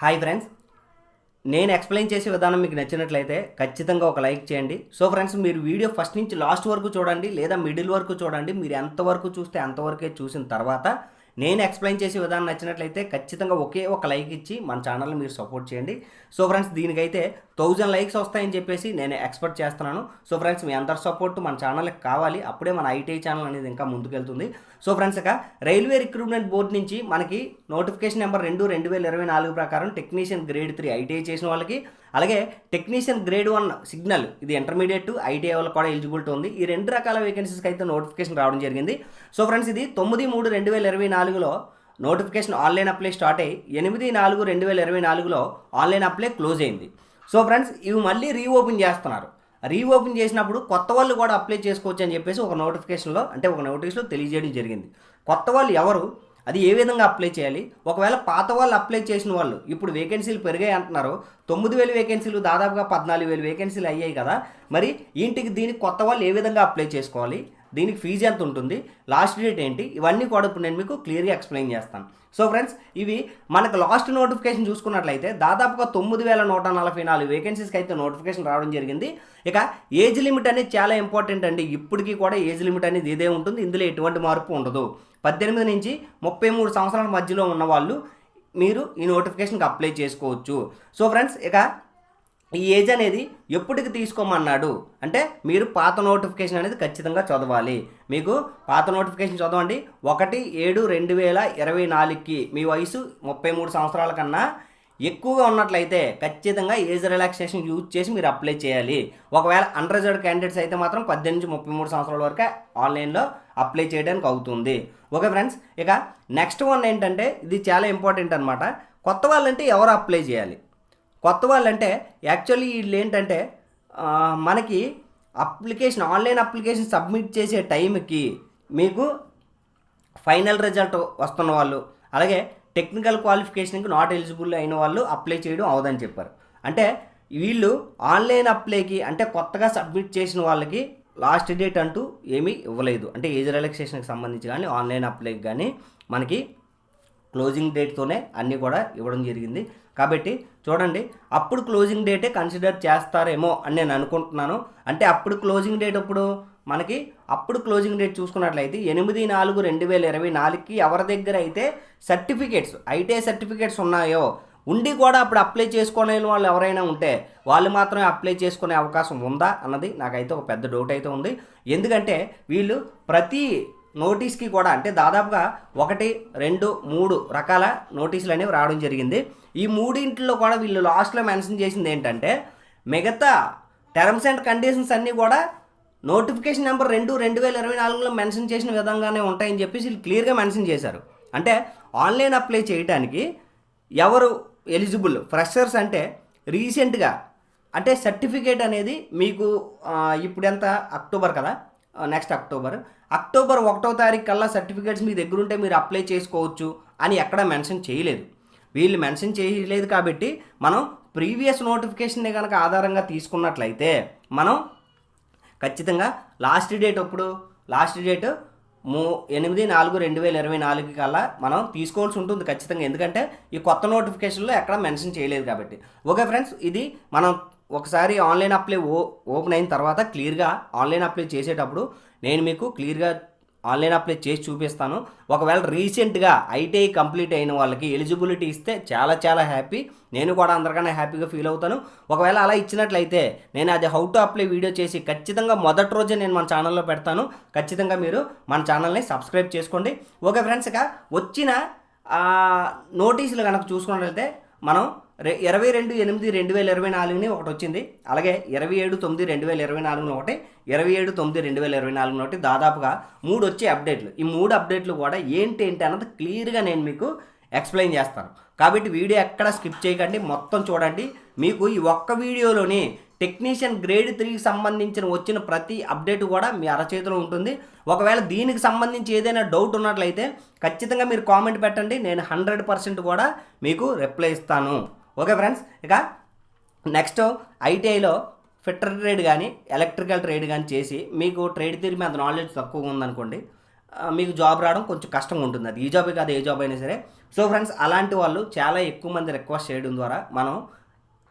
Hi friends. నేను explain చేసే విధానం మీకు నచ్చినట్లయితే ఖచ్చితంగా ఒక లైక్ చేయండి. సో ఫ్రెండ్స్ మీరు వీడియో ఫస్ట్ నుంచి లాస్ట్ వరకు చూడండి లేదా మిడిల్ వరకు చూడండి. మీరు ఎంతవరకు చూస్తే అంతవరకే చూసిన తర్వాత నేను ఎక్స్ప్లెయిన్ చేసే విధానం నచ్చినట్లయితే ఖచ్చితంగా ఒకే ఒక లైక్ ఇచ్చి మన ఛానల్ని మీరు సపోర్ట్ చేయండి. సో ఫ్రెండ్స్ దీనికైతే థౌజండ్ లైక్స్ వస్తాయని చెప్పేసి నేను ఎక్స్పెక్ట్ చేస్తున్నాను. సో ఫ్రెండ్స్ మీ అందరి సపోర్ట్ మన ఛానల్కి కావాలి. అప్పుడే మన ఐటీఐ ఛానల్ అనేది ఇంకా ముందుకెళ్తుంది. సో ఫ్రెండ్స్ ఇక రైల్వే రిక్రూట్మెంట్ బోర్డు నుంచి మనకి నోటిఫికేషన్ నెంబర్ రెండు రెండు వేల ఇరవై నాలుగు ప్రకారం టెక్నీషియన్ గ్రేడ్ త్రీ ఐటీఐ చేసిన వాళ్ళకి అలాగే టెక్నీషియన్ గ్రేడ్ వన్ సిగ్నల్ ఇది ఇంటర్మీడియట్ ఐటీఐ వల్ల కూడా ఎలిజిబిలిటీ ఉంది. ఈ రెండు రకాల వేకెన్సీస్కి అయితే నోటిఫికేషన్ రావడం జరిగింది. సో ఫ్రెండ్స్ ఇది తొమ్మిది మూడు రెండు వేల ఇరవై నాలుగులో నోటిఫికేషన్ ఆన్లైన్ అప్లై స్టార్ట్ అయ్యి ఎనిమిది నాలుగు రెండు వేల ఇరవై నాలుగులో ఆన్లైన్ అప్లై క్లోజ్ అయింది. సో ఫ్రెండ్స్ ఇవి మళ్ళీ రీఓపెన్ చేస్తున్నారు. రీఓపెన్ చేసినప్పుడు కొత్త వాళ్ళు కూడా అప్లై చేసుకోవచ్చు అని చెప్పేసి ఒక నోటిఫికేషన్లో అంటే ఒక నోటీస్లో తెలియజేయడం జరిగింది. కొత్త వాళ్ళు ఎవరు? అది ఏ విధంగా అప్లై చేయాలి? ఒకవేళ పాత వాళ్ళు అప్లై చేసిన వాళ్ళు ఇప్పుడు వేకెన్సీలు పెరిగాయి అంటున్నారు. తొమ్మిది వేలు వేకెన్సీలు దాదాపుగా పద్నాలుగు వేలు వేకెన్సీలు అయ్యాయి కదా. మరి ఇంటికి దీనికి కొత్త వాళ్ళు ఏ విధంగా అప్లై చేసుకోవాలి? దీనికి ఫీజు ఎంత ఉంటుంది? లాస్ట్ డేట్ ఏంటి? ఇవన్నీ కూడా ఇప్పుడు నేను మీకు క్లియర్గా ఎక్స్ప్లెయిన్ చేస్తాను. సో ఫ్రెండ్స్ ఇవి మనకు లాస్ట్ నోటిఫికేషన్ చూసుకున్నట్లయితే దాదాపుగా తొమ్మిది వేల నూట నలభై నాలుగు వేకెన్సీస్కి అయితే నోటిఫికేషన్ రావడం జరిగింది. ఇక ఏజ్ లిమిట్ అనేది చాలా ఇంపార్టెంట్ అండి. ఇప్పటికీ కూడా ఏజ్ లిమిట్ అనేది ఇదే ఉంటుంది. ఇందులో ఎటువంటి మార్పు ఉండదు. పద్దెనిమిది నుంచి ముప్పై మూడు సంవత్సరాల మధ్యలో ఉన్న వాళ్ళు మీరు ఈ నోటిఫికేషన్కి అప్లై చేసుకోవచ్చు. సో ఫ్రెండ్స్ ఇక ఈ ఏజ్ అనేది ఎప్పటికి తీసుకోమన్నాడు? అంటే మీరు పాత నోటిఫికేషన్ అనేది ఖచ్చితంగా చదవాలి. మీకు పాత నోటిఫికేషన్ చదవండి. ఒకటి ఏడు రెండు వేల ఇరవై నాలుగుకి మీ వయసు ముప్పై మూడు సంవత్సరాల కన్నా ఎక్కువగా ఉన్నట్లయితే ఖచ్చితంగా ఏజ్ రిలాక్సేషన్ యూజ్ చేసి మీరు అప్లై చేయాలి. ఒకవేళ అండర్ రిజర్వ్డ్ క్యాండిడేట్స్ అయితే మాత్రం పద్దెనిమిది నుంచి ముప్పై మూడు సంవత్సరాల వరకే ఆన్లైన్లో అప్లై చేయడానికి అవుతుంది. ఓకే ఫ్రెండ్స్ ఇక నెక్స్ట్ వన్ ఏంటంటే ఇది చాలా ఇంపార్టెంట్ అనమాట కొత్త వాళ్ళంటే ఎవరు అప్లై చేయాలి? కొత్త వాళ్ళంటే యాక్చువల్లీ వీళ్ళు ఏంటంటే మనకి అప్లికేషన్ ఆన్లైన్ అప్లికేషన్ సబ్మిట్ చేసే టైంకి మీకు ఫైనల్ రిజల్ట్ వస్తున్న వాళ్ళు అలాగే టెక్నికల్ క్వాలిఫికేషన్కి నాట్ ఎలిజిబుల్ అయిన వాళ్ళు అప్లై చేయడం అవదని చెప్పారు. అంటే వీళ్ళు ఆన్లైన్ అప్లైకి అంటే కొత్తగా సబ్మిట్ చేసిన వాళ్ళకి లాస్ట్ డేట్ అంటూ ఏమీ ఇవ్వలేదు. అంటే ఏజ్ రిలాక్సేషన్కి సంబంధించి కానీ ఆన్లైన్ అప్లైకి కానీ మనకి క్లోజింగ్ డేట్తోనే అన్నీ కూడా ఇవ్వడం జరిగింది. కాబట్టి చూడండి అప్పుడు క్లోజింగ్ డేటే కన్సిడర్ చేస్తారేమో అని నేను అనుకుంటున్నాను. అంటే అప్పుడు క్లోజింగ్ డేట్ అప్పుడు మనకి అప్పుడు క్లోజింగ్ డేట్ చూసుకున్నట్లయితే ఎనిమిది నాలుగు రెండు వేల ఇరవై నాలుగుకి ఎవరి దగ్గర అయితే సర్టిఫికేట్స్ ఐటీఐ సర్టిఫికేట్స్ ఉన్నాయో ఉండి కూడా అప్పుడు అప్లై చేసుకోలేని వాళ్ళు ఎవరైనా ఉంటే వాళ్ళు మాత్రమే అప్లై చేసుకునే అవకాశం ఉందా అన్నది నాకైతే ఒక పెద్ద డౌట్ అయితే ఉంది. ఎందుకంటే వీళ్ళు ప్రతి నోటీస్కి కూడా అంటే దాదాపుగా ఒకటి రెండు మూడు రకాల నోటీసులు అనేవి రావడం జరిగింది. ఈ మూడింటిలో కూడా వీళ్ళు లాస్ట్లో మెన్షన్ చేసింది ఏంటంటే మిగతా టర్మ్స్ అండ్ కండిషన్స్ అన్నీ కూడా నోటిఫికేషన్ నెంబర్ రెండు రెండు వేల ఇరవై నాలుగులో మెన్షన్ చేసిన విధంగానే ఉంటాయని చెప్పేసి వీళ్ళు క్లియర్గా మెన్షన్ చేశారు. అంటే ఆన్లైన్ అప్లై చేయడానికి ఎవరు ఎలిజిబుల్ ఫ్రెషర్స్ అంటే రీసెంట్గా అంటే సర్టిఫికేట్ అనేది మీకు ఇప్పుడు ఎంత? అక్టోబర్ కదా? నెక్స్ట్ అక్టోబర్ అక్టోబర్ ఒకటో తారీఖు కల్లా సర్టిఫికేట్స్ మీ దగ్గర ఉంటే మీరు అప్లై చేసుకోవచ్చు అని ఎక్కడ మెన్షన్ చేయలేదు. వీళ్ళు మెన్షన్ చేయలేదు కాబట్టి మనం ప్రీవియస్ నోటిఫికేషన్ని కనుక ఆధారంగా తీసుకున్నట్లయితే మనం ఖచ్చితంగా లాస్ట్ డేట్ ఎప్పుడు? లాస్ట్ డేట్ మూ ఎనిమిది నాలుగు రెండు వేల ఇరవై నాలుగు కల్లా మనం తీసుకోవాల్సి ఉంటుంది ఖచ్చితంగా. ఎందుకంటే ఈ కొత్త నోటిఫికేషన్లో ఎక్కడ మెన్షన్ చేయలేదు కాబట్టి. ఓకే ఫ్రెండ్స్ ఇది మనం ఒకసారి ఆన్లైన్ అప్లై ఓ ఓపెన్ అయిన తర్వాత క్లియర్గా ఆన్లైన్ అప్లై చేసేటప్పుడు నేను మీకు క్లియర్గా ఆన్లైన్ అప్లై చేసి చూపిస్తాను. ఒకవేళ రీసెంట్గా ఐటీఐ కంప్లీట్ అయిన వాళ్ళకి ఎలిజిబిలిటీ ఇస్తే చాలా చాలా హ్యాపీ. నేను కూడా అందరికన్నా హ్యాపీగా ఫీల్ అవుతాను. ఒకవేళ అలా ఇచ్చినట్లయితే నేను అది హౌ టు అప్లై వీడియో చేసి ఖచ్చితంగా మొదటి రోజే నేను మన ఛానల్లో పెడతాను. ఖచ్చితంగా మీరు మన ఛానల్ని సబ్స్క్రైబ్ చేసుకోండి. ఓకే ఫ్రెండ్స్ ఇక వచ్చిన నోటీసులు కనుక చూసుకున్నట్లయితే మనం ఇరవై రెండు ఎనిమిది రెండు వేల ఇరవై నాలుగుని ఒకటి వచ్చింది. అలాగే ఇరవై ఏడు తొమ్మిది రెండు వేల ఇరవై నాలుగున ఒకటి ఇరవై ఏడు తొమ్మిది రెండు వేల ఇరవై నాలుగున ఒకటి దాదాపుగా మూడు వచ్చే అప్డేట్లు. ఈ మూడు అప్డేట్లు కూడా ఏంటి ఏంటి అన్నది క్లియర్గా నేను మీకు ఎక్స్ప్లెయిన్ చేస్తాను. కాబట్టి వీడియో ఎక్కడ స్కిప్ చేయకండి మొత్తం చూడండి. మీకు ఈ ఒక్క వీడియోలోని టెక్నీషియన్ గ్రేడ్ త్రీకి సంబంధించిన వచ్చిన ప్రతి అప్డేట్ కూడా మీ అరచేతిలో ఉంటుంది. ఒకవేళ దీనికి సంబంధించి ఏదైనా డౌట్ ఉన్నట్లయితే ఖచ్చితంగా మీరు కామెంట్ పెట్టండి. నేను హండ్రెడ్ పర్సెంట్ కూడా మీకు రిప్లై ఇస్తాను. ఓకే ఫ్రెండ్స్ ఇక నెక్స్ట్ ఐటీఐలో ఫిట్టర్ ట్రేడ్ కానీ ఎలక్ట్రికల్ ట్రేడ్ కానీ చేసి మీకు ట్రేడ్ తీరి మీద నాలెడ్జ్ తక్కువగా ఉందనుకోండి మీకు జాబ్ రావడం కొంచెం కష్టంగా ఉంటుంది. అది ఈ జాబే కాదు ఏ జాబ్ అయినా సరే. సో ఫ్రెండ్స్ అలాంటి వాళ్ళు చాలా ఎక్కువ మంది రిక్వెస్ట్ చేయడం ద్వారా మనం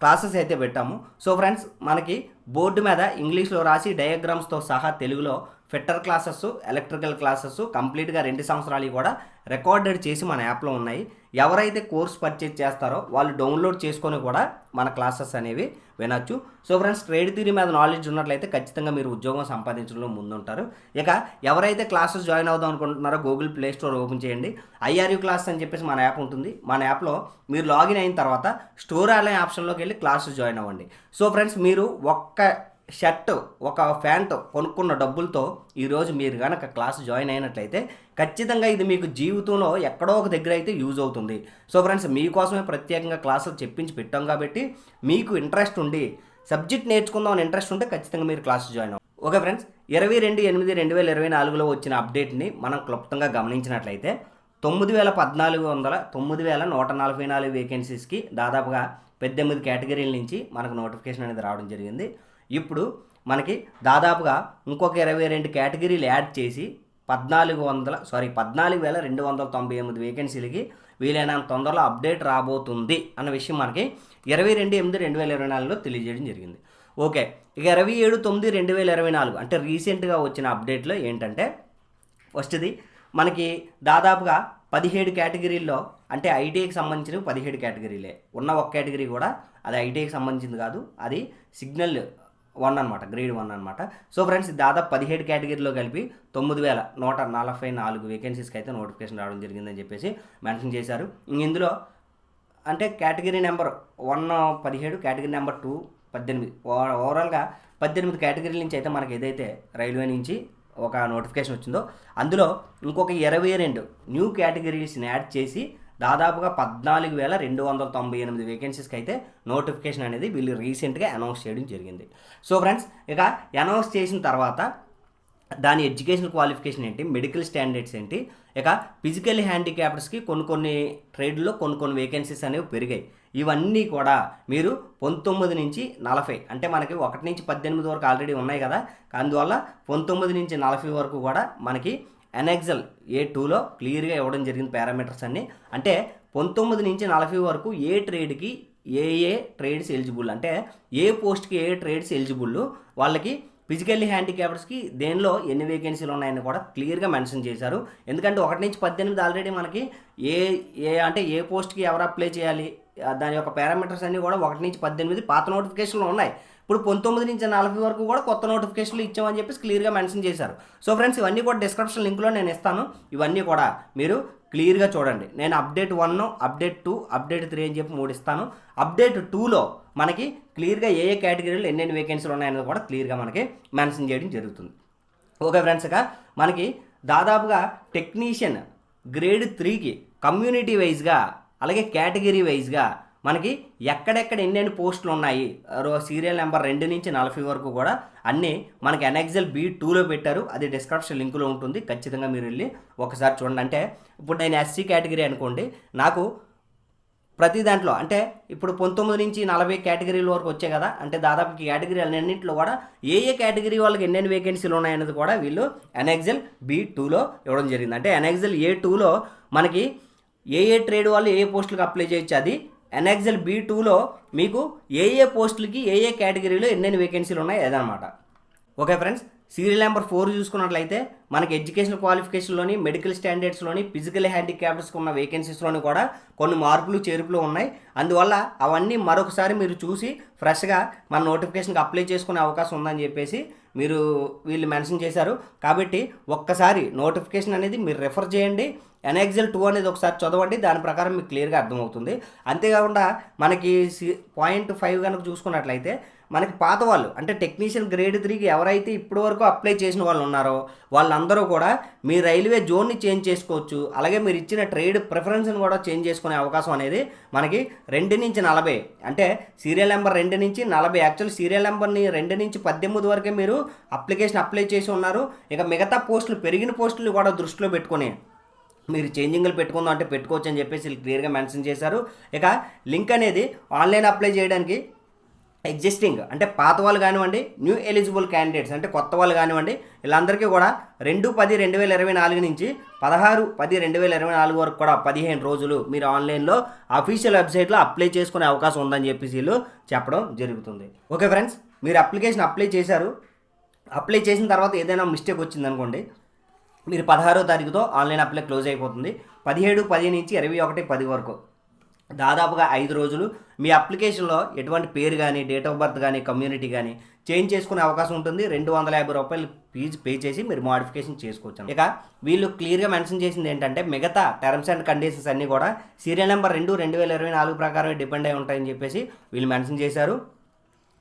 క్లాసెస్ అయితే పెట్టాము. సో ఫ్రెండ్స్ మనకి బోర్డు మీద ఇంగ్లీష్లో రాసి డయాగ్రామ్స్తో సహా తెలుగులో ఫిట్టర్ క్లాసెస్ ఎలక్ట్రికల్ క్లాసెస్ కంప్లీట్గా రెండు సంవత్సరాలు కూడా రికార్డెడ్ చేసి మన యాప్లో ఉన్నాయి. ఎవరైతే కోర్స్ పర్చేజ్ చేస్తారో వాళ్ళు డౌన్లోడ్ చేసుకొని కూడా మన క్లాసెస్ అనేవి వినొచ్చు. సో ఫ్రెండ్స్ ట్రేడ్ థిరీ మీద నాలెడ్జ్ ఉన్నట్లయితే ఖచ్చితంగా మీరు ఉద్యోగం సంపాదించడంలో ముందుంటారు. ఇక ఎవరైతే క్లాసెస్ జాయిన్ అవుదాం అనుకుంటున్నారో గూగుల్ ప్లే స్టోర్ ఓపెన్ చేయండి. ఐఆర్యూ క్లాస్ అని చెప్పేసి మన యాప్ ఉంటుంది. మన యాప్లో మీరు లాగిన్ అయిన తర్వాత స్టోర్ ఆన్లైన్ ఆప్షన్లోకి వెళ్ళి క్లాసెస్ జాయిన్ అవ్వండి. సో ఫ్రెండ్స్ మీరు ఒక్క షర్ట్ ఒక ప్యాంట్ కొనుక్కున్న డబ్బులతో ఈరోజు మీరు కనుక క్లాస్ జాయిన్ అయినట్లయితే ఖచ్చితంగా ఇది మీకు జీవితంలో ఎక్కడో ఒక దగ్గర అయితే యూజ్ అవుతుంది. సో ఫ్రెండ్స్ మీకోసమే ప్రత్యేకంగా క్లాసులు చెప్పించి పెట్టాం కాబట్టి మీకు ఇంట్రెస్ట్ ఉండి సబ్జెక్ట్ నేర్చుకుందాం అని ఇంట్రెస్ట్ ఉంటే ఖచ్చితంగా మీరు క్లాస్ జాయిన్ అవ్వండి ఓకే ఫ్రెండ్స్ ఇరవై రెండు ఎనిమిది రెండు వేల ఇరవై నాలుగులో వచ్చిన అప్డేట్ని మనం క్లుప్తంగా గమనించినట్లయితే తొమ్మిది వేల పద్నాలుగు వందల తొమ్మిది వేల నూట నలభై నాలుగు వేకెన్సీస్కి దాదాపుగా పద్దెనిమిది కేటగిరీల నుంచి మనకు నోటిఫికేషన్ అనేది రావడం జరిగింది. ఇప్పుడు మనకి దాదాపుగా ఇంకొక ఇరవై రెండు కేటగిరీలు యాడ్ చేసి పద్నాలుగు వందల సారీ పద్నాలుగు వేల రెండు వందల తొంభై ఎనిమిది వేకెన్సీలకి వీలైనంత తొందరలో అప్డేట్ రాబోతుంది అన్న విషయం మనకి ఇరవై రెండు ఎనిమిది రెండు వేల ఇరవై నాలుగులో తెలియజేయడం జరిగింది. ఓకే ఇక ఇరవై ఏడు తొమ్మిది రెండు వేల ఇరవై నాలుగు అంటే రీసెంట్గా వచ్చిన అప్డేట్లో ఏంటంటే ఫస్ట్ది మనకి దాదాపుగా పదిహేడు కేటగిరీల్లో అంటే ఐటీఐకి సంబంధించిన పదిహేడు కేటగిరీలే. ఉన్న ఒక కేటగిరీ కూడా అది ఐటీఐకి సంబంధించింది కాదు అది సిగ్నల్ వన్ అనమాట గ్రేడ్ వన్ అనమాట సో ఫ్రెండ్స్ దాదాపు పదిహేడు కేటగిరీలో కలిపి తొమ్మిది వేల నూట నలభై నాలుగు వేకెన్సీస్కి అయితే నోటిఫికేషన్ రావడం జరిగిందని చెప్పేసి మెన్షన్ చేశారు. ఇందులో అంటే కేటగిరీ నెంబర్ వన్ పదిహేడు కేటగిరీ నెంబర్ టూ పద్దెనిమిది. ఓ- ఓవరాల్గా పద్దెనిమిది కేటగిరీల నుంచి అయితే మనకి ఏదైతే రైల్వే నుంచి ఒక నోటిఫికేషన్ వచ్చిందో అందులో ఇంకొక ఇరవై రెండు న్యూ కేటగిరీస్ని యాడ్ చేసి దాదాపుగా పద్నాలుగు వేల రెండు వందల తొంభై ఎనిమిది వేకెన్సీస్కి అయితే నోటిఫికేషన్ అనేది వీళ్ళు రీసెంట్గా అనౌన్స్ చేయడం జరిగింది. సో ఫ్రెండ్స్ ఇక అనౌన్స్ చేసిన తర్వాత దాని ఎడ్యుకేషన్ క్వాలిఫికేషన్ ఏంటి మెడికల్ స్టాండర్డ్స్ ఏంటి ఇక ఫిజికల్ హ్యాండిక్యాప్డ్స్కి కొన్ని కొన్ని ట్రేడ్లో కొన్ని కొన్ని వేకెన్సీస్ అనేవి పెరిగాయి. ఇవన్నీ కూడా మీరు పంతొమ్మిది నుంచి నలభై అంటే మనకి ఒకటి నుంచి పద్దెనిమిది వరకు ఆల్రెడీ ఉన్నాయి కదా అందువల్ల పంతొమ్మిది నుంచి నలభై వరకు కూడా మనకి ఎన్ఎక్సెల్ ఏ టూలో క్లియర్గా ఇవ్వడం జరిగింది పారామీటర్స్ అన్నీ. అంటే పంతొమ్మిది నుంచి నలభై వరకు ఏ ట్రేడ్కి ఏ ఏ ట్రేడ్స్ ఎలిజిబుల్? అంటే ఏ పోస్ట్కి ఏ ట్రేడ్స్ ఎలిజిబుల్? వాళ్ళకి ఫిజికల్లీ హ్యాండిక్యాప్డ్స్కి దేనిలో ఎన్ని వేకెన్సీలు ఉన్నాయని కూడా క్లియర్గా మెన్షన్ చేశారు. ఎందుకంటే ఒకటి నుంచి పద్దెనిమిది ఆల్రెడీ మనకి ఏ ఏ అంటే ఏ పోస్ట్కి ఎవరు అప్లై చేయాలి? దాని యొక్క పారామీటర్స్ అన్నీ కూడా ఒకటి నుంచి పద్దెనిమిది పాత నోటిఫికేషన్లు ఉన్నాయి. ఇప్పుడు పంతొమ్మిది నుంచి నలభై వరకు కూడా కొత్త నోటిఫికేషన్లు ఇచ్చామని చెప్పేసి క్లియర్గా మెన్షన్ చేశారు. సో ఫ్రెండ్స్ ఇవన్నీ కూడా డిస్క్రిప్షన్ లింక్లో నేను ఇస్తాను. ఇవన్నీ కూడా మీరు క్లియర్గా చూడండి. నేను update one update two update three అని చెప్పి మూడు ఇస్తాను. అప్డేట్ టూలో మనకి క్లియర్గా ఏ ఏ కేటగిరీలో ఎన్నెన్ని వేకెన్సీలు ఉన్నాయనేది కూడా క్లియర్గా మనకి మెన్షన్ చేయడం జరుగుతుంది. ఓకే ఫ్రెండ్స్ ఇక మనకి దాదాపుగా టెక్నీషియన్ గ్రేడ్ త్రీకి కమ్యూనిటీ వైజ్గా అలాగే కేటగిరీ వైజ్గా మనకి ఎక్కడెక్కడ ఎన్నెన్ని పోస్టులు ఉన్నాయి? సీరియల్ నెంబర్ రెండు నుంచి నలభై వరకు కూడా అన్నీ మనకి ఎన్ఎక్సెల్ బీ టూలో పెట్టారు. అది డిస్క్రిప్షన్ లింకులో ఉంటుంది. ఖచ్చితంగా మీరు వెళ్ళి ఒకసారి చూడండి. అంటే ఇప్పుడు నేను ఎస్సీ కేటగిరీ అనుకోండి. నాకు ప్రతి దాంట్లో అంటే ఇప్పుడు పంతొమ్మిది నుంచి నలభై కేటగిరీల వరకు వచ్చాయి కదా. అంటే దాదాపు ఈ అన్నింటిలో కూడా ఏ ఏ కేటగిరీ వాళ్ళకి ఎన్నెన్ని వేకెన్సీలు ఉన్నాయన్నది కూడా వీళ్ళు ఎన్ఎక్సెల్ బి టూలో ఇవ్వడం జరిగింది. అంటే ఎన్ఎక్సెల్ ఏ టూలో మనకి ఏ ఏ ట్రేడ్ వాళ్ళు ఏ ఏ పోస్టులకు అప్లై చేయొచ్చు అది ఎన్ఎక్సెల్ బి టూలో మీకు ఏ ఏ పోస్టులకి ఏ ఏ కేటగిరీలో ఎన్నెన్ని వేకెన్సీలు ఉన్నాయి అదనమాట. Okay friends serial number four చూసుకున్నట్లయితే మనకి ఎడ్యుకేషన్ క్వాలిఫికేషన్లోని మెడికల్ స్టాండర్డ్స్లోని ఫిజికల్ హ్యాండిక్యాప్డ్స్కి ఉన్న వేకెన్సీస్లోని కూడా కొన్ని మార్పులు చేర్పులు ఉన్నాయి. అందువల్ల అవన్నీ మరొకసారి మీరు చూసి ఫ్రెష్గా మన నోటిఫికేషన్కి అప్లై చేసుకునే అవకాశం ఉందని చెప్పేసి మీరు వీళ్ళు మెన్షన్ చేశారు. కాబట్టి ఒక్కసారి నోటిఫికేషన్ అనేది మీరు రెఫర్ చేయండి. ఎన్ఎక్సెల్ టూ అనేది ఒకసారి చదవండి దాని ప్రకారం మీకు క్లియర్గా అర్థమవుతుంది. అంతేకాకుండా మనకి పాయింట్ ఫైవ్ కనుక చూసుకున్నట్లయితే మనకి పాత వాళ్ళు అంటే టెక్నీషియన్ గ్రేడ్ త్రీకి ఎవరైతే ఇప్పటి వరకు అప్లై చేసిన వాళ్ళు ఉన్నారో వాళ్ళందరూ కూడా మీ రైల్వే జోన్ని చేంజ్ చేసుకోవచ్చు. అలాగే మీరు ఇచ్చిన ట్రేడ్ ప్రిఫరెన్స్ని కూడా చేంజ్ చేసుకునే అవకాశం అనేది మనకి రెండు నుంచి నలభై అంటే సీరియల్ నెంబర్ రెండు నుంచి నలభై. యాక్చువల్ సీరియల్ నెంబర్ని రెండు నుంచి పద్దెనిమిది వరకే మీరు అప్లికేషన్ అప్లై చేసి ఉన్నారు. ఇక మిగతా పోస్టులు పెరిగిన పోస్టులు కూడా దృష్టిలో పెట్టుకుని మీరు చేంజింగ్లు పెట్టుకుందాం అంటే పెట్టుకోవచ్చు అని చెప్పేసి క్లియర్గా మెన్షన్ చేశారు. ఇక లింక్ అనేది ఆన్లైన్ అప్లై చేయడానికి ఎగ్జిస్టింగ్ అంటే పాత వాళ్ళు కానివ్వండి న్యూ ఎలిజిబుల్ క్యాండిడేట్స్ అంటే కొత్త వాళ్ళు కానివ్వండి వీళ్ళందరికీ కూడా రెండు పది రెండు వేల ఇరవై నాలుగు నుంచి పదహారు పది రెండు వేల ఇరవై నాలుగు వరకు కూడా పదిహేను రోజులు మీరు ఆన్లైన్లో అఫీషియల్ వెబ్సైట్లో అప్లై చేసుకునే అవకాశం ఉందని చెప్పేసి వీళ్ళు చెప్పడం జరుగుతుంది. ఓకే ఫ్రెండ్స్ మీరు అప్లికేషన్ అప్లై చేశారు. అప్లై చేసిన తర్వాత ఏదైనా మిస్టేక్ వచ్చిందనుకోండి మీరు పదహారో తారీఖుతో ఆన్లైన్ అప్లై క్లోజ్ అయిపోతుంది. పదిహేడు పది నుంచి ఇరవై ఒకటి పది వరకు. దాదాపుగా ఐదు రోజులు మీ అప్లికేషన్లో ఎటువంటి పేరు కానీ డేట్ ఆఫ్ బర్త్ కానీ కమ్యూనిటీ కానీ చేంజ్ చేసుకునే అవకాశం ఉంటుంది. రెండు వందల యాభై రూపాయలు ఫీజు పే చేసి మీరు మాడిఫికేషన్ చేసుకోవచ్చు ఇక వీళ్ళు క్లియర్గా మెన్షన్ చేసింది ఏంటంటే మిగతా టర్మ్స్ అండ్ కండిషన్స్ అన్నీ కూడా సీరియల్ నెంబర్ రెండు రెండు వేల ఇరవై నాలుగు ప్రకారమే డిపెండ్ అయి ఉంటాయని చెప్పేసి వీళ్ళు మెన్షన్ చేశారు.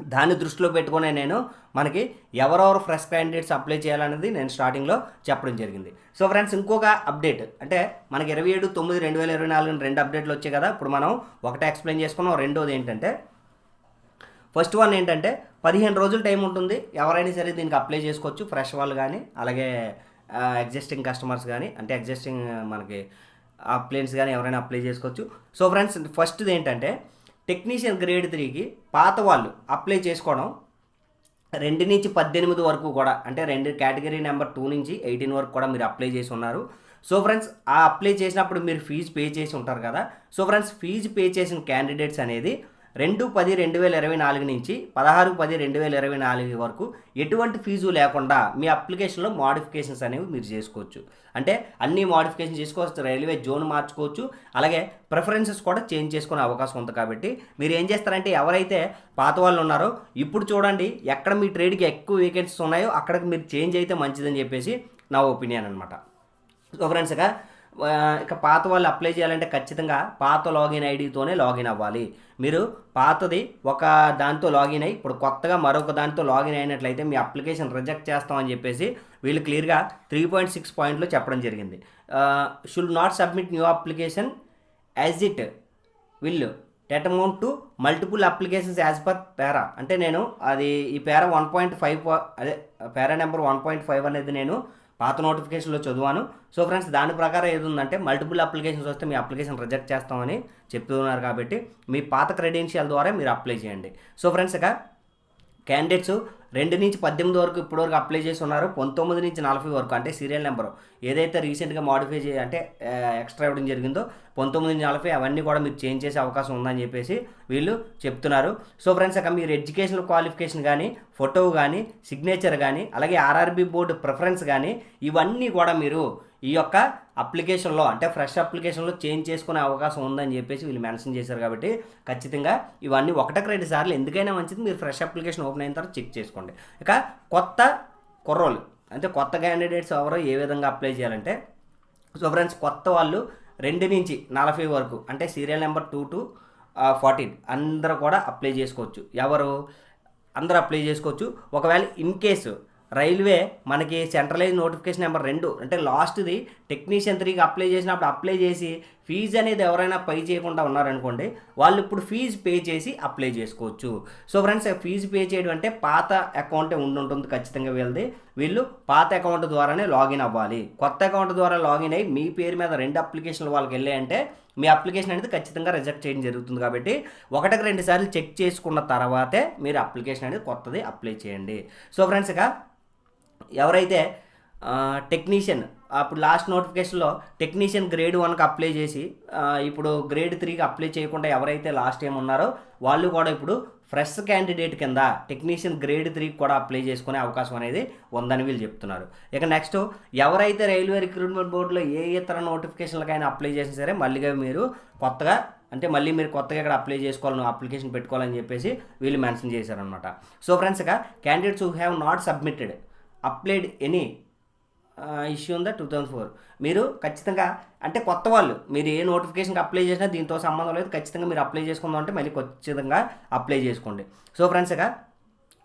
దాన్ని దృష్టిలో పెట్టుకునే నేను మనకి ఎవరెవరు ఫ్రెష్ క్యాండిడేట్స్ అప్లై చేయాలనేది నేను స్టార్టింగ్లో చెప్పడం జరిగింది. సో ఫ్రెండ్స్ ఇంకొక అప్డేట్ అంటే మనకి ఇరవై ఏడు తొమ్మిది రెండు వేల ఇరవై నాలుగు రెండు అప్డేట్లు వచ్చాయి కదా. ఇప్పుడు మనం ఒకటే ఎక్స్ప్లెయిన్ చేసుకున్నాం. రెండోది ఏంటంటే ఫస్ట్ వన్ ఏంటంటే పదిహేను రోజులు టైం ఉంటుంది. ఎవరైనా సరే దీనికి అప్లై చేసుకోవచ్చు. ఫ్రెష్ వాళ్ళు కానీ అలాగే ఎగ్జిస్టింగ్ కస్టమర్స్ కానీ అంటే ఎగ్జిస్టింగ్ మనకి అప్లైన్స్ కానీ ఎవరైనా అప్లై చేసుకోవచ్చు. సో ఫ్రెండ్స్ ఫస్ట్ది ఏంటంటే టెక్నీషియన్ గ్రేడ్ త్రీకి పాత వాళ్ళు అప్లై చేసుకోవడం రెండు నుంచి పద్దెనిమిది వరకు కూడా అంటే రెండు కేటగిరీ నెంబర్ టూ నుంచి ఎయిటీన్ వరకు కూడా మీరు అప్లై చేసి ఉన్నారు. సో ఫ్రెండ్స్ ఆ అప్లై చేసినప్పుడు మీరు ఫీజు పే చేసి ఉంటారు కదా. సో ఫ్రెండ్స్ ఫీజు పే చేసిన క్యాండిడేట్స్ అనేది రెండు పది రెండు వేల ఇరవై నాలుగు నుంచి పదహారు పది రెండు వేల ఇరవై నాలుగు వరకు ఎటువంటి ఫీజు లేకుండా మీ అప్లికేషన్లో మాడిఫికేషన్స్ అనేవి మీరు చేసుకోవచ్చు. అంటే అన్ని మాడిఫికేషన్ చేసుకోవచ్చు రైల్వే జోన్ మార్చుకోవచ్చు అలాగే ప్రిఫరెన్సెస్ కూడా చేంజ్ చేసుకునే అవకాశం ఉంది కాబట్టి మీరు ఏం చేస్తారంటే ఎవరైతే పాత వాళ్ళు ఉన్నారో ఇప్పుడు చూడండి ఎక్కడ మీ ట్రేడ్కి ఎక్కువ వేకెన్సీస్ ఉన్నాయో అక్కడికి మీరు చేంజ్ అయితే మంచిదని చెప్పేసి నా ఒపీనియన్ అనమాట సో ఫ్రెండ్స్గా ఇక పాత వాళ్ళు అప్లై చేయాలంటే ఖచ్చితంగా పాత లాగిన్ ఐడితోనే లాగిన్ అవ్వాలి. మీరు పాతది ఒక దాంతో లాగిన్ అయ్యి ఇప్పుడు కొత్తగా మరొక దాంతో లాగిన్ అయినట్లయితే మీ అప్లికేషన్ రిజెక్ట్ చేస్తామని చెప్పేసి వీళ్ళు క్లియర్గా త్రీ పాయింట్ సిక్స్ పాయింట్లో చెప్పడం జరిగింది. Should not submit new application as it will tantamount to multiple applications as per para. అంటే నేను అది ఈ పేరా వన్ పాయింట్ ఫైవ్ అదే para number one point five అనేది నేను పాత నోటిఫికేషన్లో చదివాను. సో ఫ్రెండ్స్ దాని ప్రకారం ఏది ఉందంటే మల్టిపుల్ అప్లికేషన్స్ వస్తే మీ అప్లికేషన్ రిజెక్ట్ చేస్తామని చెప్తున్నారు కాబట్టి మీ పాత క్రెడెన్షియల్ ద్వారా మీరు అప్లై చేయండి. సో ఫ్రెండ్స్ ఇక క్యాండిడేట్స్ రెండు నుంచి పద్దెనిమిది వరకు ఇప్పటివరకు అప్లై చేసి ఉన్నారు. పంతొమ్మిది నుంచి నలభై వరకు అంటే సీరియల్ నెంబర్ ఏదైతే రీసెంట్గా మాడిఫై చే అంటే ఎక్స్ట్రా ఇవ్వడం జరిగిందో పంతొమ్మిది నుంచి నలభై అవన్నీ కూడా మీరు చేంజ్ చేసే అవకాశం ఉందని చెప్పేసి వీళ్ళు చెప్తున్నారు. సో ఫ్రెండ్స్ అక్కడ మీరు ఎడ్యుకేషనల్ క్వాలిఫికేషన్ కానీ ఫోటో కానీ సిగ్నేచర్ కానీ అలాగే ఆర్ఆర్బి బోర్డు ప్రిఫరెన్స్ కానీ ఇవన్నీ కూడా మీరు ఈ యొక్క అప్లికేషన్లో అంటే ఫ్రెష్ అప్లికేషన్లో చేంజ్ చేసుకునే అవకాశం ఉందని చెప్పేసి వీళ్ళు మెన్షన్ చేశారు కాబట్టి ఖచ్చితంగా ఇవన్నీ ఒకటికి రెండు సార్లు ఎందుకైనా మంచిది మీరు ఫ్రెష్ అప్లికేషన్ ఓపెన్ అయిన తర్వాత చెక్ చేసుకోండి. ఇక కొత్త కుర్రోలు అంటే కొత్త క్యాండిడేట్స్ ఎవరో ఏ విధంగా అప్లై చేయాలంటే సో ఫ్రెండ్స్ కొత్త వాళ్ళు రెండు నుంచి నలభై వరకు అంటే serial number two to fourteen అందరూ కూడా అప్లై చేసుకోవచ్చు. ఎవరు? అందరూ అప్లై చేసుకోవచ్చు. ఒకవేళ ఇన్ కేసు రైల్వే మనకి సెంట్రలైజ్ నోటిఫికేషన్ నెంబర్ రెండు. అంటే లాస్ట్ది టెక్నీషియన్ త్రీకి అప్లై చేసినప్పుడు అప్లై చేసి ఫీజు అనేది ఎవరైనా పే చేయకుండా ఉన్నారనుకోండి వాళ్ళు ఇప్పుడు ఫీజు పే చేసి అప్లై చేసుకోవచ్చు. సో ఫ్రెండ్స్ ఫీజు పే చేయడం అంటే పాత అకౌంట్ ఉండుంటుంది ఖచ్చితంగా వీళ్ళది. వీళ్ళు పాత అకౌంట్ ద్వారానే లాగిన్ అవ్వాలి. కొత్త అకౌంట్ ద్వారా లాగిన్ అయ్యి మీ పేరు మీద రెండు అప్లికేషన్లు వాళ్ళకి వెళ్ళాయంటే మీ అప్లికేషన్ అనేది ఖచ్చితంగా రిజెక్ట్ చేయడం జరుగుతుంది కాబట్టి ఒకటికి రెండు సార్లు చెక్ చేసుకున్న తర్వాతే మీరు అప్లికేషన్ అనేది కొత్తది అప్లై చేయండి. సో ఫ్రెండ్స్ ఇక ఎవరైతే టెక్నీషియన్ అప్పుడు లాస్ట్ నోటిఫికేషన్లో టెక్నీషియన్ గ్రేడ్ వన్కి అప్లై చేసి ఇప్పుడు గ్రేడ్ త్రీకి అప్లై చేయకుండా ఎవరైతే లాస్ట్ టైం ఉన్నారో వాళ్ళు కూడా ఇప్పుడు ఫ్రెష్ క్యాండిడేట్ కింద టెక్నీషియన్ గ్రేడ్ త్రీకి కూడా అప్లై చేసుకునే అవకాశం అనేది ఉందని వీళ్ళు చెప్తున్నారు. ఇక నెక్స్ట్ ఎవరైతే రైల్వే రిక్రూట్మెంట్ బోర్డులో ఏ ఇతర నోటిఫికేషన్లకైనా అప్లై చేసినా సరే మళ్ళీగా మీరు కొత్తగా అంటే మళ్ళీ మీరు కొత్తగా ఇక్కడ అప్లై చేసుకోవాలని అప్లికేషన్ పెట్టుకోవాలని చెప్పేసి వీళ్ళు మెన్షన్ చేశారనమాట సో ఫ్రెండ్స్ ఇక candidates who have not submitted applied any issue ఉందా టూ థౌజండ్ ఫోర్? మీరు ఖచ్చితంగా అంటే కొత్త వాళ్ళు మీరు ఏ నోటిఫికేషన్కి అప్లై చేసినా దీంతో సంబంధం లేదు. ఖచ్చితంగా మీరు అప్లై చేసుకుందాం అంటే మళ్ళీ ఖచ్చితంగా అప్లై చేసుకోండి. సో ఫ్రెండ్స్ ఇక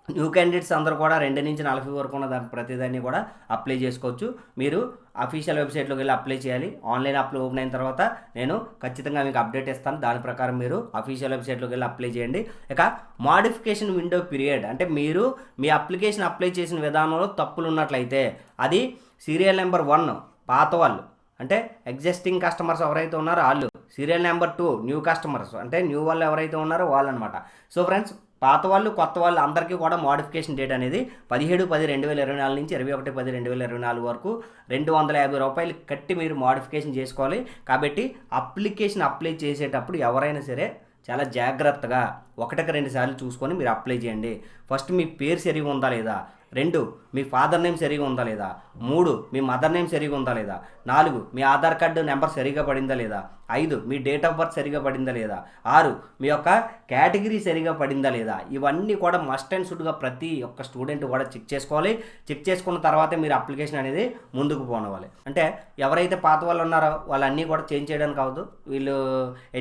న్యూ క్యాండిడేట్స్ అందరూ కూడా రెండు నుంచి నలభై వరకు ఉన్న దాని ప్రతిదాన్ని కూడా అప్లై చేసుకోవచ్చు. మీరు అఫీషియల్ వెబ్సైట్లోకి వెళ్ళి అప్లై చేయాలి. ఆన్లైన్ అప్లై ఓపెన్ అయిన తర్వాత నేను ఖచ్చితంగా మీకు అప్డేట్ ఇస్తాను. దాని ప్రకారం మీరు అఫీషియల్ వెబ్సైట్లోకి వెళ్ళి అప్లై చేయండి. ఇక మాడిఫికేషన్ విండో పీరియడ్ అంటే మీరు మీ అప్లికేషన్ అప్లై చేసిన విధానంలో తప్పులు ఉన్నట్లయితే అది సీరియల్ నెంబర్ వన్ పాత వాళ్ళు అంటే ఎగ్జిస్టింగ్ కస్టమర్స్ ఎవరైతే ఉన్నారో వాళ్ళు serial number two new customers అంటే న్యూ వాళ్ళు ఎవరైతే ఉన్నారో వాళ్ళు అనమాట సో ఫ్రెండ్స్ పాత వాళ్ళు కొత్త వాళ్ళు అందరికీ కూడా మోడిఫికేషన్ డేట్ అనేది పదిహేడు పది రెండు వేల ఇరవై నాలుగు నుంచి ఇరవై ఒకటి పది రెండు వేల ఇరవై నాలుగు వరకు రెండు వందల యాభై రూపాయలు కట్టి మీరు మోడిఫికేషన్ చేసుకోవాలి. కాబట్టి అప్లికేషన్ అప్లై చేసేటప్పుడు ఎవరైనా సరే చాలా జాగ్రత్తగా ఒకటికి రెండు సార్లు చూసుకొని మీరు అప్లై చేయండి. ఫస్ట్ మీ పేరు సరిగా ఉందా లేదా? రెండు మీ ఫాదర్ నేమ్ సరిగా ఉందా లేదా? మూడు మీ మదర్ నేమ్ సరిగా ఉందా లేదా? నాలుగు మీ ఆధార్ కార్డు నెంబర్ సరిగా పడిందా లేదా? ఐదు మీ డేట్ ఆఫ్ బర్త్ సరిగా పడిందా లేదా? ఆరు మీ యొక్క కేటగిరీ సరిగా పడిందా లేదా? ఇవన్నీ కూడా మస్ట్ అండ్ షుడ్గా ప్రతి ఒక్క స్టూడెంట్ కూడా చెక్ చేసుకోవాలి. చెక్ చేసుకున్న తర్వాతే మీరు అప్లికేషన్ అనేది ముందుకు పోనవాలి అంటే ఎవరైతే పాత వాళ్ళు ఉన్నారో వాళ్ళన్నీ కూడా చేంజ్ చేయడానికి అవ్వదు. వీళ్ళు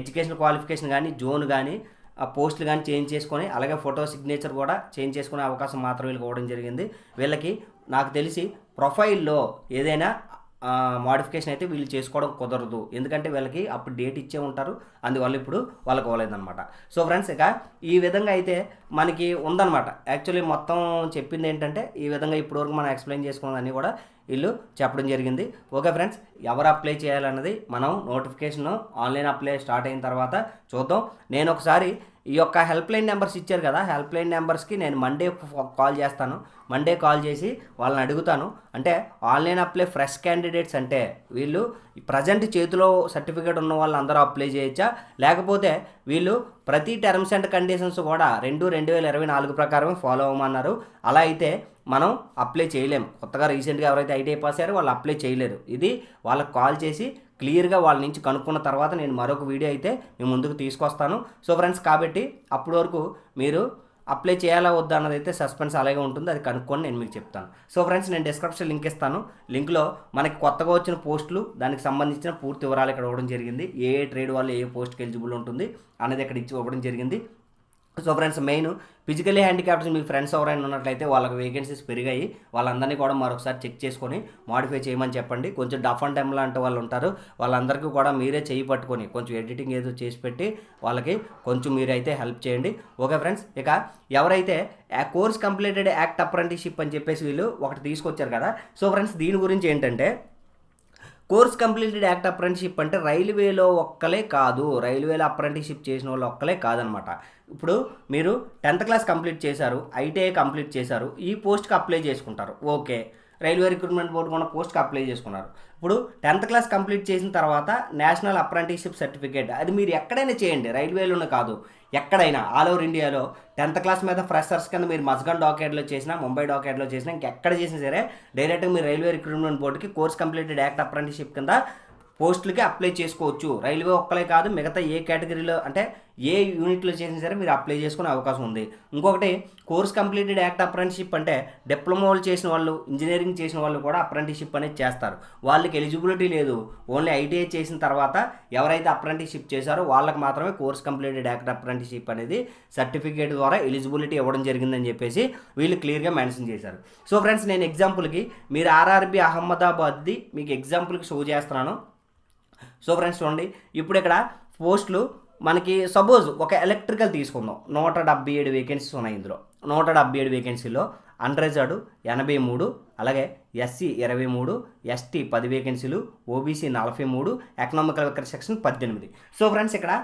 ఎడ్యుకేషన్ క్వాలిఫికేషన్ కానీ జోన్ కానీ ఆ పోస్టులు కానీ చేంజ్ చేసుకొని అలాగే ఫోటో సిగ్నేచర్ కూడా చేంజ్ చేసుకునే అవకాశం మాత్రం వీళ్ళకి ఇవ్వడం జరిగింది. వీళ్ళకి నాకు తెలిసి ప్రొఫైల్లో ఏదైనా మోడిఫికేషన్ అయితే వీళ్ళు చేసుకోవడం కుదరదు. ఎందుకంటే వీళ్ళకి అప్పుడు డేట్ ఇచ్చే ఉంటారు. అందువల్ల ఇప్పుడు వాళ్ళకి అవ్వలేదన్నమాట సో ఫ్రెండ్స్ ఇక ఈ విధంగా అయితే మనకి ఉందన్నమాట. యాక్చువల్లీ మొత్తం చెప్పింది ఏంటంటే ఈ విధంగా ఇప్పటివరకు మనం ఎక్స్ప్లెయిన్ చేసుకున్నదని కూడా వీళ్ళు చెప్పడం జరిగింది. ఓకే ఫ్రెండ్స్ ఎవరు అప్లై చేయాలన్నది మనం నోటిఫికేషన్ ఆన్లైన్ అప్లై స్టార్ట్ అయిన తర్వాత చూద్దాం. నేను ఒకసారి ఈ యొక్క హెల్ప్ లైన్ నెంబర్స్ ఇచ్చారు కదా హెల్ప్ లైన్ నెంబర్స్కి నేను మండే కాల్ చేస్తాను. మండే కాల్ చేసి వాళ్ళని అడుగుతాను. అంటే ఆన్లైన్ అప్లై ఫ్రెష్ క్యాండిడేట్స్ అంటే వీళ్ళు ప్రజెంట్ చేతిలో సర్టిఫికేట్ ఉన్న వాళ్ళు అందరూ అప్లై చేయొచ్చా? లేకపోతే వీళ్ళు ప్రతి టర్మ్స్ అండ్ కండిషన్స్ కూడా రెండు రెండు వేల ఇరవై నాలుగు ప్రకారం ఫాలో అవ్వమన్నారు. అలా అయితే మనం అప్లై చేయలేం. కొత్తగా రీసెంట్గా ఎవరైతే ఐటీఐ పాస్ అయ్యారో వాళ్ళు అప్లై చేయలేరు. ఇది వాళ్ళకి కాల్ చేసి క్లియర్గా వాళ్ళ నుంచి కనుక్కున్న తర్వాత నేను మరొక వీడియో అయితే మీ ముందుకు తీసుకొస్తాను. సో ఫ్రెండ్స్ కాబట్టి అప్పటి వరకు మీరు అప్లై చేయాలా వద్దా అన్నది అయితే సస్పెన్స్ అలాగే ఉంటుంది. అది కనుక్కొని నేను మీకు చెప్తాను. సో ఫ్రెండ్స్ నేను డిస్క్రిప్షన్ లింక్ ఇస్తాను. లింక్లో మనకి కొత్తగా వచ్చిన పోస్టులు దానికి సంబంధించిన పూర్తి వివరాలు ఇక్కడ ఇవ్వడం జరిగింది. ఏ ఏ ట్రేడ్ వాళ్ళు ఏ పోస్ట్కి ఎలిజిబుల్ ఉంటుంది అనేది ఇక్కడ ఇచ్చి ఇవ్వడం జరిగింది. So friends main physically handicaps మీ ఫ్రెండ్స్ ఎవరైనా ఉన్నట్లయితే వాళ్ళకి వేకెన్సీస్ పెరిగాయి. వాళ్ళందరినీ కూడా మరొకసారి చెక్ చేసుకొని మాడిఫై చేయమని చెప్పండి. కొంచెం డఫ్ అండ్ టైమ్ లాంటి వాళ్ళు ఉంటారు. వాళ్ళందరికీ కూడా మీరే చేయి పట్టుకొని కొంచెం ఎడిటింగ్ ఏదో చేసి పెట్టి వాళ్ళకి కొంచెం మీరైతే హెల్ప్ చేయండి. ఓకే ఫ్రెండ్స్ ఇక ఎవరైతే కోర్స్ కంప్లీటెడ్ యాక్ట్ అప్రెంటిషిప్ అని చెప్పేసి వీళ్ళు ఒకటి తీసుకొచ్చారు కదా. సో ఫ్రెండ్స్ దీని గురించి ఏంటంటే కోర్స్ కంప్లీటెడ్ యాక్ట్ అప్రెంటిషిప్ అంటే రైల్వేలో ఒక్కలే కాదు రైల్వేలో అప్రెంటిషిప్ చేసిన వాళ్ళు ఒక్కలే కాదనమాట. ఇప్పుడు మీరు టెన్త్ క్లాస్ కంప్లీట్ చేశారు ఐటీఐ కంప్లీట్ చేశారు ఈ పోస్ట్కి అప్లై చేసుకుంటారు. ఓకే. రైల్వే రిక్రూట్మెంట్ బోర్డు కూడా పోస్ట్కి అప్లై చేసుకున్నారు. ఇప్పుడు టెన్త్ క్లాస్ కంప్లీట్ చేసిన తర్వాత నేషనల్ అప్రెంటిస్షిప్ సర్టిఫికేట్ అది మీరు ఎక్కడైనా చేయండి రైల్వేలోనే కాదు. ఎక్కడైనా ఆల్ ఓవర్ ఇండియాలో టెన్త్ క్లాస్ మీద ఫ్రెషర్స్ కింద మీరు మస్గన్ డాకెట్లో చేసినా ముంబై డాకెట్లో చేసినా ఇంకెక్కడ చేసినా సరే డైరెక్ట్గా మీరు రైల్వే రిక్రూట్మెంట్ బోర్డుకి కోర్స్ కంప్లీటెడ్ యాక్ట్ అప్రెంటిషిప్ కింద పోస్టులకి అప్లై చేసుకోవచ్చు. రైల్వే ఒక్కలే కాదు మిగతా ఏ కేటగిరీలో అంటే ఏ యూనిట్లో చేసినా సరే మీరు అప్లై చేసుకునే అవకాశం ఉంది. ఇంకొకటి కోర్స్ కంప్లీటెడ్ యాక్ట్ అప్రెంటిషిప్ అంటే డిప్లొమాలు చేసిన వాళ్ళు ఇంజనీరింగ్ చేసిన వాళ్ళు కూడా అప్రెంటిషిప్ అనేది చేస్తారు. వాళ్ళకి ఎలిజిబిలిటీ లేదు. ఓన్లీ ఐటీఐ చేసిన తర్వాత ఎవరైతే అప్రెంటిషిప్ చేశారో వాళ్ళకి మాత్రమే కోర్స్ కంప్లీటెడ్ యాక్ట్ అప్రెంటిషిప్ అనేది సర్టిఫికేట్ ద్వారా ఎలిజిబిలిటీ ఇవ్వడం జరిగిందని చెప్పేసి వీళ్ళు క్లియర్గా మెన్షన్ చేశారు. సో ఫ్రెండ్స్ నేను ఎగ్జాంపుల్కి మీరు ఆర్ఆర్బి అహ్మదాబాద్ది మీకు ఎగ్జాంపుల్కి షో చేస్తున్నాను. సో ఫ్రెండ్స్ చూడండి ఇప్పుడు ఇక్కడ పోస్టులు మనకి సపోజ్ ఒక ఎలక్ట్రికల్ తీసుకుందాం. నూట డెబ్బై ఏడు వేకెన్సీస్ ఉన్నాయి ఇందులో. నూట డెబ్బై ఏడు వేకెన్సీలో అన్రిజర్వ్డ్ ఎనభై మూడు అలాగే ఎస్సీ ఇరవై మూడు ఎస్టీ పది వేకెన్సీలు ఓబీసీ నలభై మూడు ఎకనామికల్ వెల్ఫేర్ సెక్షన్ పద్దెనిమిది. సో ఫ్రెండ్స్ ఇక్కడ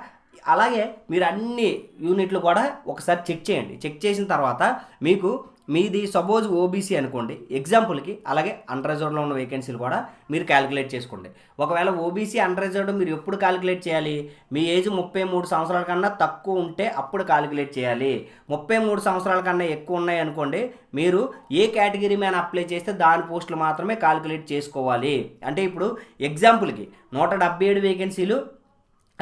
అలాగే మీరు అన్ని యూనిట్లు కూడా ఒకసారి చెక్ చేయండి. చెక్ చేసిన తర్వాత మీకు మీది సపోజ్ ఓబీసీ అనుకోండి ఎగ్జాంపుల్కి అలాగే అన్రిజర్వ్డ్లో ఉన్న వేకెన్సీలు కూడా మీరు క్యాలిక్యులేట్ చేసుకోండి. ఒకవేళ ఓబీసీ అన్రిజర్వ్డ్ మీరు ఎప్పుడు క్యాలిక్యులేట్ చేయాలి? మీ ఏజ్ ముప్పై మూడు సంవత్సరాల కన్నా తక్కువ ఉంటే అప్పుడు క్యాలిక్యులేట్ చేయాలి. ముప్పై మూడు సంవత్సరాల కన్నా ఎక్కువ ఉన్నాయి అనుకోండి మీరు ఏ కేటగిరీ మీద అప్లై చేస్తే దాని పోస్టులు మాత్రమే క్యాలిక్యులేట్ చేసుకోవాలి. అంటే ఇప్పుడు ఎగ్జాంపుల్కి నూట డెబ్బై ఏడు వేకెన్సీలు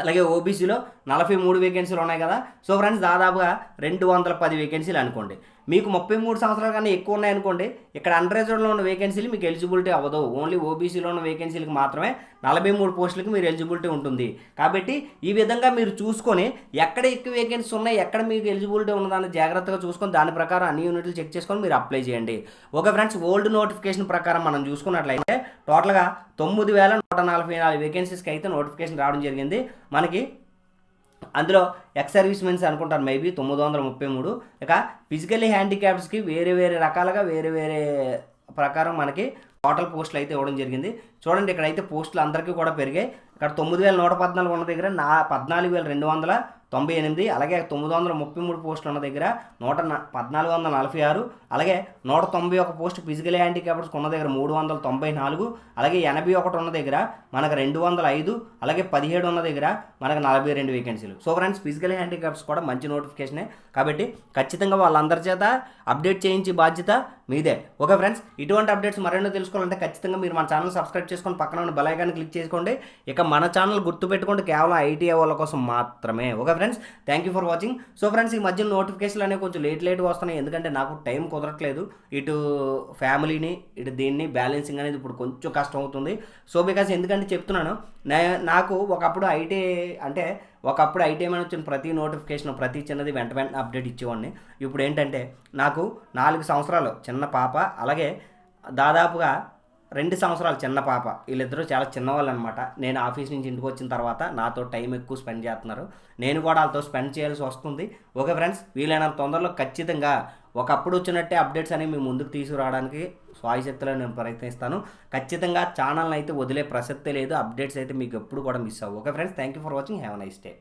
అలాగే ఓబీసీలో నలభై మూడు వేకెన్సీలు ఉన్నాయి కదా. సో ఫ్రెండ్స్ దాదాపుగా రెండు వందల పది వేకెన్సీలు అనుకోండి. మీకు ముప్పై మూడు సంవత్సరాల కన్నా ఎక్కువ ఉన్నాయనుకోండి ఇక్కడ అండర్రేజర్లో ఉన్న వేకెన్సీలు మీకు ఎలిజిబిలిటీ అవ్వదు. ఓన్లీ ఓబీసీలో ఉన్న వేకెన్సీలకు మాత్రమే నలభై మూడు పోస్టులకు మీరు ఎలిజిబిలిటీ ఉంటుంది. కాబట్టి ఈ విధంగా మీరు చూసుకొని ఎక్కడ ఎక్కువ వేకెన్సీ ఉన్నాయి ఎక్కడ మీకు ఎలిజిబిలిటీ ఉన్నదాన్ని జాగ్రత్తగా చూసుకొని దాని ప్రకారం అన్ని యూనిట్లు చెక్ చేసుకొని మీరు అప్లై చేయండి. ఓకే ఫ్రెండ్స్ ఓల్డ్ నోటిఫికేషన్ ప్రకారం మనం చూసుకున్నట్లయితే టోటల్గా తొమ్మిది వేల నూట నలభై నాలుగు వేకెన్సీస్కి అయితే నోటిఫికేషన్ రావడం జరిగింది. మనకి అందులో ఎక్స్ సర్వీస్ మెన్స్ అనుకుంటారు మేబీ తొమ్మిది వందల ముప్పై మూడు. ఇక ఫిజికల్లీ హ్యాండిక్యాప్స్కి వేరే వేరే రకాలుగా వేరే వేరే ప్రకారం మనకి టోటల్ పోస్టులు అయితే ఇవ్వడం జరిగింది. చూడండి ఇక్కడ అయితే పోస్టులు అందరికీ కూడా పెరిగాయి. ఇక్కడ తొమ్మిది వేల నూట పద్నాలుగు ఉన్న దగ్గర నా పద్నాలుగు వేల రెండు వందల తొంభై ఎనిమిది అలాగే తొమ్మిది వందల ముప్పై మూడు పోస్టులు ఉన్న దగ్గర నూట పద్నాలుగు వందల నలభై ఆరు అలాగే నూట తొంభై ఒక పోస్ట్ ఫిజికల్ హ్యాండిక్యాప్స్ ఉన్న దగ్గర మూడు వందల తొంభై నాలుగు అలాగే ఎనభై ఒకటి ఉన్న దగ్గర మనకు రెండు వందల ఐదు అలాగే పదిహేడు ఉన్న దగ్గర మనకు నలభై రెండు వేకెన్సీలు సో ఫ్రెండ్స్ ఫిజికల్ హ్యాండిక్యాప్స్ కూడా మంచి నోటిఫికేషనే కాబట్టి ఖచ్చితంగా వాళ్ళందరి చేత అప్డేట్ చేయించే బాధ్యత మీదే. ఓకే ఫ్రెండ్స్ ఇటువంటి అప్డేట్స్ మరెన్నో తెలుసుకోవాలంటే ఖచ్చితంగా మీరు మన ఛానల్ సబ్స్క్రైబ్ చేసుకొని పక్కన ఉన్న బెలైకాన్ని క్లిక్ చేసుకోండి. ఇక మన ఛానల్ గుర్తుపెట్టుకోండి. కేవలం ఐటీఐ వాళ్ళ కోసం మాత్రమే. Okay friends? Thank you for watching so friends ఈ మధ్య నోటిఫికేషన్లు అనేవి కొంచెం లేట్ లేట్గా వస్తున్నాయి. ఎందుకంటే నాకు టైం కుదరట్లేదు. ఇటు ఫ్యామిలీని ఇటు దీన్ని బ్యాలెన్సింగ్ అనేది ఇప్పుడు కొంచెం కష్టం అవుతుంది. సో బికాస్ ఎందుకంటే చెప్తున్నాను నాకు ఒకప్పుడు ఐటీ అంటే ఒకప్పుడు ఐటీ ఏమైనా వచ్చిన ప్రతి నోటిఫికేషన్ ప్రతి చిన్నది వెంట వెంటనే అప్డేట్ ఇచ్చేవాడిని. ఇప్పుడు ఏంటంటే నాకు నాలుగు సంవత్సరాలు చిన్న పాప అలాగే దాదాపుగా రెండు సంవత్సరాలు చిన్న పాప. వీళ్ళిద్దరూ చాలా చిన్నవాళ్ళు అనమాట నేను ఆఫీస్ నుంచి ఇంటికి వచ్చిన తర్వాత నాతో టైం ఎక్కువ స్పెండ్ చేస్తున్నారు. నేను కూడా వాళ్ళతో స్పెండ్ చేయాల్సి వస్తుంది. ఓకే ఫ్రెండ్స్ వీలైనంత తొందరలో ఖచ్చితంగా ఒకప్పుడు వచ్చినట్టే అప్డేట్స్ అనేవి మీ ముందుకు తీసుకురావడానికి స్వాయశక్తిలో నేను ప్రయత్నిస్తాను. ఖచ్చితంగా ఛానల్ని అయితే వదిలే ప్రసక్తే లేదు. అప్డేట్స్ అయితే మీకు ఎప్పుడు కూడా మిస్ అవ్వు okay friends thank you for watching. Have nice day.